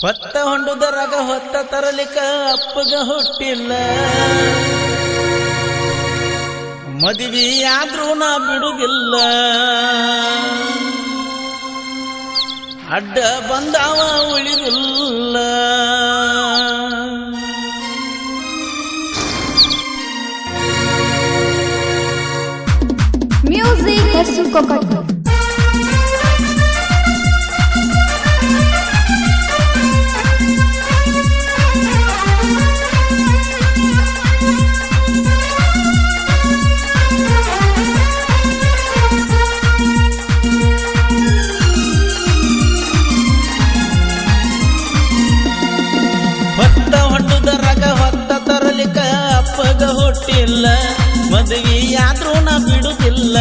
ಹೊತ್ತ ಹೊಂಡುದರಾಗ ಹೊತ್ತ ತರಲಿಕ ಅಪ್ಪಗ ಹುಟ್ಟಿಲ್ಲ. ಮದುವೆ ಆದ್ರೂ ನಾ ಬಿಡುಗಿಲ್ಲ. ಅಡ್ಡ ಬಂದಾವ ಉಳಿದಿಲ್ಲ. ಮ್ಯೂಸಿಕ್ versus ಹುಟ್ಟಿಲ್ಲ ಮದುವೆ ಆದ್ರೂ ನಾ ಬಿಡುವುದಿಲ್ಲ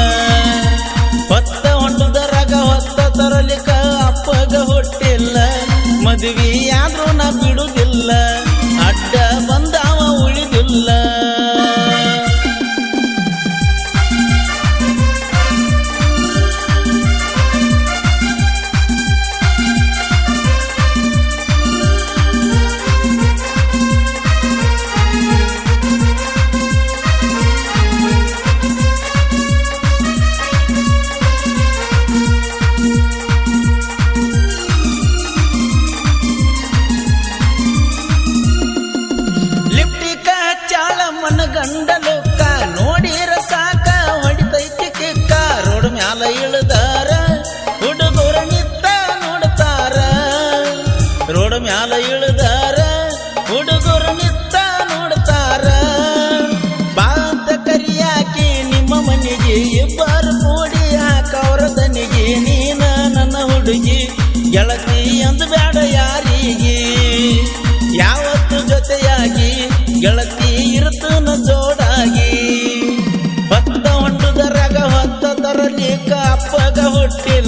ಹೊತ್ತ ಹೊಂಡುದರಾಗ ಹೊತ್ತ ತರಲಿಕ್ಕ ಅಪ್ಪಗ ಹುಟ್ಟಿಲ್ಲ. ಮದುವೆ ಆದ್ರೂ ನಾ ಬಿಡುದಿಲ್ಲ. ಮನ ಗಂಡ ಲೋಕ. ನೋಡಿರ ಸಾಕ, ಹೊಡಿತೈತಿ ಕಿಕ್ಕ. ರೋಡ್ ಮ್ಯಾಲ ಇಳಿದಾರ, ಹುಡುಗರ ನಿತ್ತ ನೋಡ್ತಾರ. ರೋಡ್ ಮ್ಯಾಲ ಇಳಿದಾರ, ಹುಡುಗರ ನಿತ್ತ ನೋಡ್ತಾರ. ಬಾಂತ ಕರಿಯಾಕಿ, ನಿಮ್ಮ ಮನೆಗೆ ಇಬ್ಬರು ಕೂಡಿ ಹಾಕವ್ರ ದನಿಗೆ. ನೀನ ನನ್ನ ಹುಡುಗಿ, ಗೆಳತಿ ಎಂದು ಬೇಡ ಯಾರಿಗೆ? ಯಾವತ್ತು ಜೊತೆಯಾಗಿ ಗೆಳತಿ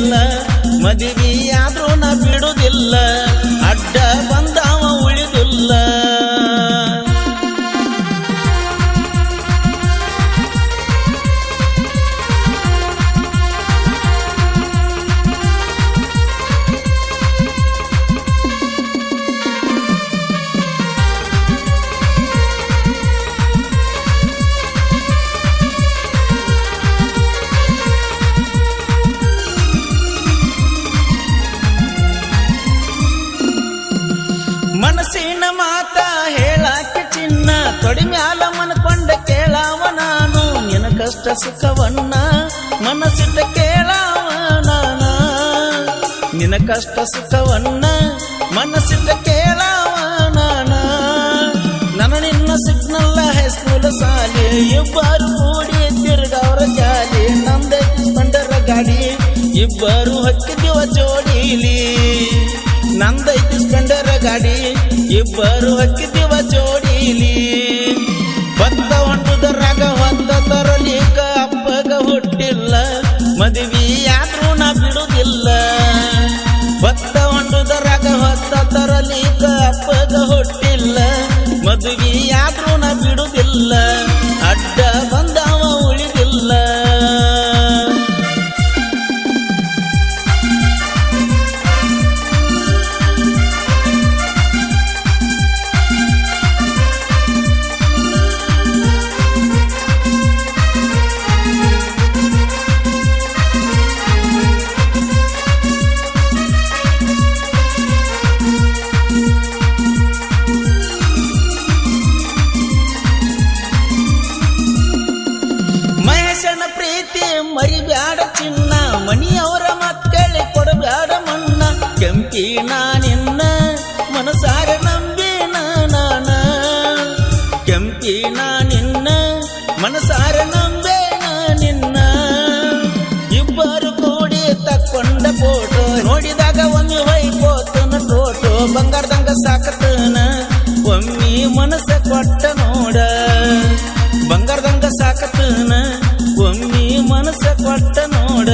ಹುಟ್ಟಿಲ್ಲ ಮದುವೆ ಆದ್ರೂ ನಾ ಬಿಡುದಿಲ್ಲ. ಚಿನ್ನ ಆಲ ಮ್ಯಾಲ ಮನ್ಕೊಂಡ ಕೇಳಾವ ನಾನು. ನಿನ ಕಷ್ಟ ಸುಖವನ್ನ ಮನಸ್ಸಿಟ್ಟ ಕೇಳಾವ ನಾನ. ನಿನ ಕಷ್ಟ ಸುಖವನ್ನ ಮನಸ್ಸಿಟ್ಟ ಕೇಳಾವ ನಾನ. ನನ್ನ ನಿನ್ನ ಸಿಗ್ನಲ್ಲ ಹೈಸ್ಕೂಲ್ ಸಾಲಿ ಇಬ್ಬರು ಕೂಡಿ ತಿರುಗವರ ಜಾಲಿ ನಂದೆ ಬಂಡರ ಗಾಡಿ, ಇಬ್ಬರು ಹಕ್ಕಿದಿವ ಜೋಡಿಲಿ. ನಂದೈತಿ ಸ್ಪೆಂಡರ ಗಾಡಿ, ಇಬ್ಬರು ಹಕ್ಕಿದಿವ ಜೋಡಿಲಿ. ಮದುವೆ ಆದ್ರೂ ನಾ ಬಿಡುವುದಿಲ್ಲ ಭತ್ತ ಹೊಂಡುದರಾಗ ಹೊತ್ತ ತರಲಿಕ ಅಪ್ಪಗ ಹೊಟ್ಟಿಲ್ಲ. ಮದುವೆಯಾದ್ರೂ ನಾ ಬಿಡುದಿಲ್ಲ. ಕೆಂಪಿ ನಿನ್ನ ಮನಸಾರ ನಂಬಿ ನಾನ. ಕೆಂಪಿ ನಿನ್ನ ಮನಸಾರ ನಂಬೆ ನಿನ್ನ. ಇಬ್ಬರು ಕೂಡಿ ತಕ್ಕೊಂಡ ಫೋಟೋ ನೋಡಿದಾಗ ಒಮ್ಮೆ ವೈಪೋತನ ಟೋಟೋ ಬಂಗಾರದಂಗ ಸಾಕತನ ಒಮ್ಮೆ ಮನಸ್ಸ ಕೊಟ್ಟ ನೋಡ. ಬಂಗಾರದಂಗ ಸಾಕತನ ಒಮ್ಮೆ ಮನಸ್ಸ ಕೊಟ್ಟ ನೋಡ.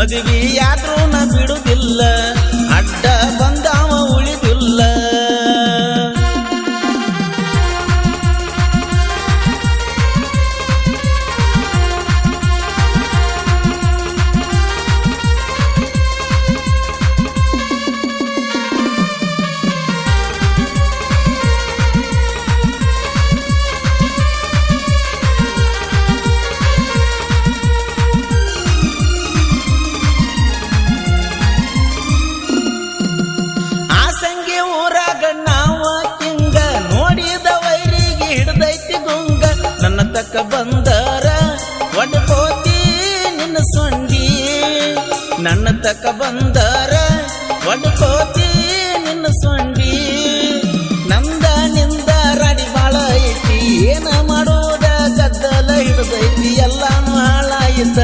ಮದುವೆ ಆದ್ರೂ ನಾ ಬಿಡುದಿಲ್ಲ. ಒಡ್ಕೋತಿ ನಿನ್ನ ಸೊಂಡಿ. ನನ್ನ ತಕ ಬಂದರ ಒಡ್ಕೋತಿ ನಿನ್ನ ಸೊಂಡಿ. ನಂದ ನಿಂದ ರಾಡಿ ಬಾಳ ಐತಿ, ಏನ ಮಾಡೋದ ಗದ್ದಲ ಹಿಡಿದೈತಿ, ಎಲ್ಲಾನು ಹಾಳಾಯಿತ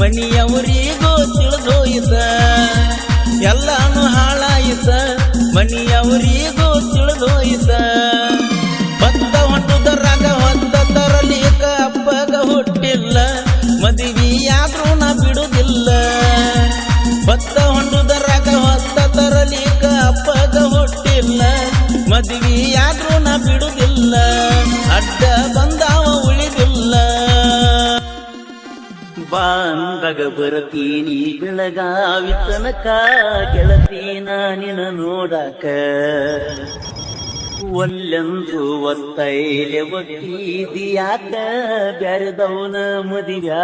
ಮನಿಯವರಿಗೂ ತಿಳಿದೋಯಿತ ಎಲ್ಲಾನು ಹಾಳಾಯಿತ ಮನಿಯವರಿಗೂ ತಿಳಿದೋಯಿತ ಮದುವೆಯಾದ್ರೂ ನಾ ಬಿಡುದಿಲ್ಲ. ಬತ್ತ ಹೊಂಡುದರಾಗ ಹೊತ್ತ ತರಲಿಕ್ಕ ಅಪ್ಪಗ ಹೊಟ್ಟಿಲ್ಲ. ಮದುವೆಯಾದ್ರೂ ನಾ ಬಿಡುದಿಲ್ಲ. ಅಡ್ಡ ಬಂದಾವ ಉಳಿದಿಲ್ಲ. ಬಾಂದಾಗ ಬರತೀನಿ ಬೆಳಗಾವಿ ತನಕ ಗೆಳತೀನ ನಿನ ನೋಡಕ. ಒಲ್ಲೆಂದು ಒತ್ತೈಲೆ ಒಗ್ಗಿದಿಯಾಕ ಬ್ಯಾರದವನ ಮದಿವ್ಯಾ